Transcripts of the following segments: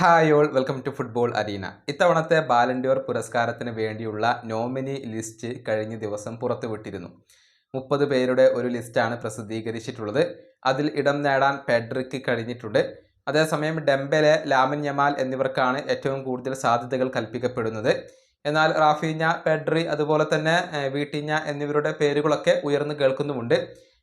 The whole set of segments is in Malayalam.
Hi all welcome to football arena ഇത്തവണത്തെ ബാലൻഡിയോർ പുരസ്കാരത്തിന് വേണ്ടിയുള്ള നോമിനി ലിസ്റ്റ് കഴിഞ്ഞ ദിവസം പുറത്തുവിട്ടിരുന്നു. മുപ്പത് പേരുടെ ഒരു ലിസ്റ്റാണ് പ്രസിദ്ധീകരിച്ചിട്ടുള്ളത്. അതിൽ ഇടം നേടാൻ പെഡ്രിക്ക് കഴിഞ്ഞിട്ടുണ്ട്. അതേസമയം ഡെംബെലെ ലാമിൻ യമാൽ എന്നിവർക്കാണ് ഏറ്റവും കൂടുതൽ സാധ്യതകൾ കൽപ്പിക്കപ്പെടുന്നത്. എന്നാൽ റാഫീഞ്ഞ പെഡ്രി അതുപോലെ തന്നെ വീട്ടിഞ്ഞ എന്നിവരുടെ പേരുകളൊക്കെ ഉയർന്നു കേൾക്കുന്നുമുണ്ട്.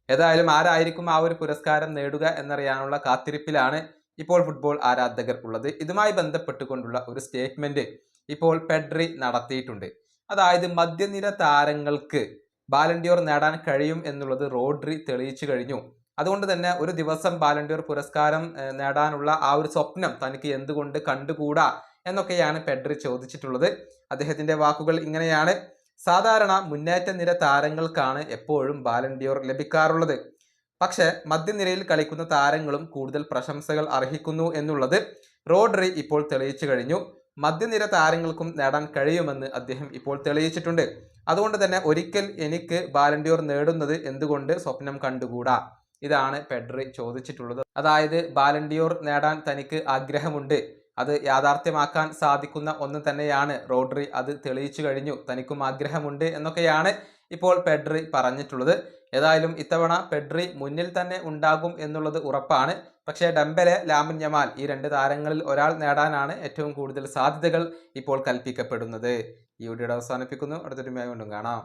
ഏതായാലും ആരായിരിക്കും ആ ഒരു പുരസ്കാരം നേടുക എന്നറിയാനുള്ള കാത്തിരിപ്പിലാണ് ഇപ്പോൾ ഫുട്ബോൾ ആരാധകർ ഉള്ളത് ഇതുമായി ബന്ധപ്പെട്ടുകൊണ്ടുള്ള ഒരു സ്റ്റേറ്റ്മെന്റ് ഇപ്പോൾ പെഡ്രി നടത്തിയിട്ടുണ്ട്. അതായത് മധ്യനിര താരങ്ങൾക്ക് ബാലൻഡിയോർ നേടാൻ കഴിയും എന്നുള്ളത് റോഡ്രി തെളിയിച്ചു കഴിഞ്ഞു. അതുകൊണ്ട് തന്നെ ഒരു ദിവസം ബാലൻഡിയോർ പുരസ്കാരം നേടാനുള്ള ആ ഒരു സ്വപ്നം തനിക്ക് എന്തുകൊണ്ട് കണ്ടുകൂടാ എന്നൊക്കെയാണ് പെഡ്രി ചോദിച്ചിട്ടുള്ളത്. അദ്ദേഹത്തിന്റെ വാക്കുകൾ ഇങ്ങനെയാണ്. സാധാരണ മുന്നേറ്റ നിര താരങ്ങൾക്കാണ് എപ്പോഴും ബാലൻഡിയോർ ലഭിക്കാറുള്ളത്. പക്ഷേ മധ്യനിരയിൽ കളിക്കുന്ന താരങ്ങളും കൂടുതൽ പ്രശംസകൾ അർഹിക്കുന്നു എന്നുള്ളത് റോഡറി ഇപ്പോൾ തെളിയിച്ചു കഴിഞ്ഞു. മധ്യനിര താരങ്ങൾക്കും നേടാൻ കഴിയുമെന്ന് അദ്ദേഹം ഇപ്പോൾ തെളിയിച്ചിട്ടുണ്ട്. അതുകൊണ്ട് തന്നെ ഒരിക്കൽ എനിക്ക് ബാലൻഡിയോർ നേടുന്നത് എന്തുകൊണ്ട് സ്വപ്നം കണ്ടുകൂടാ? ഇതാണ് പെഡ്രി ചോദിച്ചിട്ടുള്ളത്. അതായത് ബാലൻഡിയോർ നേടാൻ തനിക്ക് ആഗ്രഹമുണ്ട്. അത് യാഥാർത്ഥ്യമാക്കാൻ സാധിക്കുന്ന ഒന്ന് തന്നെയാണ് റോഡ്രി. അത് തെളിയിച്ചു കഴിഞ്ഞു. തനിക്കും ആഗ്രഹമുണ്ട് എന്നൊക്കെയാണ് ഇപ്പോൾ പെഡ്രി പറഞ്ഞിട്ടുള്ളത്. ഏതായാലും ഇത്തവണ പെഡ്രി മുന്നിൽ തന്നെ ഉണ്ടാകും എന്നുള്ളത് ഉറപ്പാണ്. പക്ഷേ ഡംബലെ ലാമിൻ യമാൽ ഈ രണ്ട് താരങ്ങളിൽ ഒരാൾ നേടാനാണ് ഏറ്റവും കൂടുതൽ സാധ്യതകൾ ഇപ്പോൾ കൽപ്പിക്കപ്പെടുന്നത്. ഈ വീഡിയോ അവസാനിപ്പിക്കുന്നു. അടുത്തൊരു വീണ്ടും കാണാം.